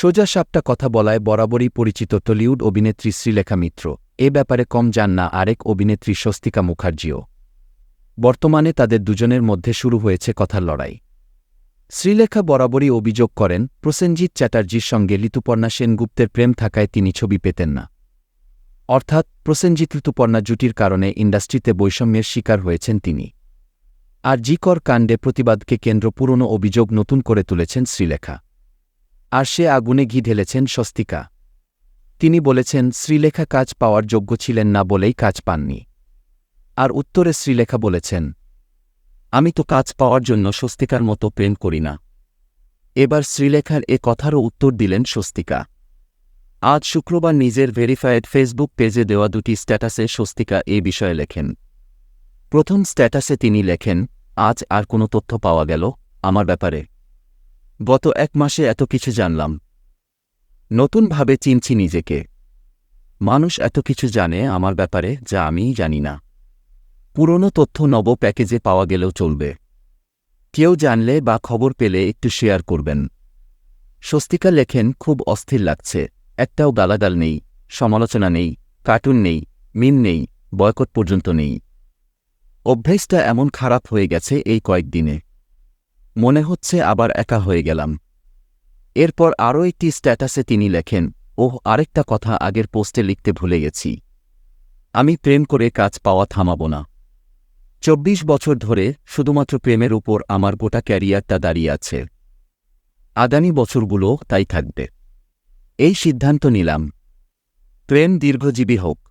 সোজা সাপটা কথা বলায় বরাবরই পরিচিত টলিউড অভিনেত্রী শ্রীলেখা মিত্র। এ ব্যাপারে কম যান না আরেক অভিনেত্রী স্বস্তিকা মুখার্জিও। বর্তমানে তাদের দুজনের মধ্যে শুরু হয়েছে কথার লড়াই। শ্রীলেখা বরাবরই অভিযোগ করেন, প্রসেনজিৎ চ্যাটার্জির সঙ্গে ঋতুপর্ণা সেনগুপ্তের প্রেম থাকায় তিনি ছবি পেতেন না। অর্থাৎ, প্রসেনজিৎ ঋতুপর্ণা জুটির কারণে ইন্ডাস্ট্রিতে বৈষম্যের শিকার হয়েছেন তিনি। আর জিকর কাণ্ডে প্রতিবাদকে কেন্দ্র পুরনো অভিযোগ নতুন করে তুলেছেন শ্রীলেখা। আর সে আগুনে ঘি ঢেলেছেন স্বস্তিকা। তিনি বলেছেন, শ্রীলেখা কাজ পাওয়ার যোগ্য ছিলেন না বলেই কাজ পাননি। আর উত্তরে শ্রীলেখা বলেছেন, আমি তো কাজ পাওয়ার জন্য স্বস্তিকার মতো প্রেম করি না। এবার শ্রীলেখার এ কথারও উত্তর দিলেন স্বস্তিকা। আজ শুক্রবার নিজের ভেরিফায়েড ফেসবুক পেজে দেওয়া দুটি স্ট্যাটাসে স্বস্তিকা এ বিষয়ে লেখেন। প্রথম স্ট্যাটাসে তিনি লেখেন, আজ আর কোনো তথ্য পাওয়া গেল আমার ব্যাপারে। গত এক মাসে এত কিছু জানলাম। নতুনভাবে চিনছি নিজেকে। মানুষ এত কিছু জানে আমার ব্যাপারে যা আমিই জানি না। পুরনো তথ্য নব প্যাকেজে পাওয়া গেলেও চলবে। কেউ জানলে বা খবর পেলে একটু শেয়ার করবেন। স্বস্তিকা লেখেন, খুব অস্থির লাগছে। একটাও গালাগাল নেই, সমালোচনা নেই, কার্টুন নেই মিন নেই, বয়কট পর্যন্ত নেই। অভ্যেসটা এমন খারাপ হয়ে গেছে এই কয়েকদিনে। মনে হচ্ছে আবার একা হয়ে গেলাম। এরপর আরও একটি স্ট্যাটাসে তিনি লেখেন, ওহ, আরেকটা কথা আগের পোস্টে লিখতে ভুলে গেছি। আমি প্রেম করে কাজ পাওয়া থামাব না। চব্বিশ বছর ধরে শুধুমাত্র প্রেমের উপর আমার গোটা ক্যারিয়ারটা দাঁড়িয়ে আছে। আগামী বছরগুলো তাই থাকবে। এই সিদ্ধান্ত নিলাম। প্রেম দীর্ঘজীবী হোক।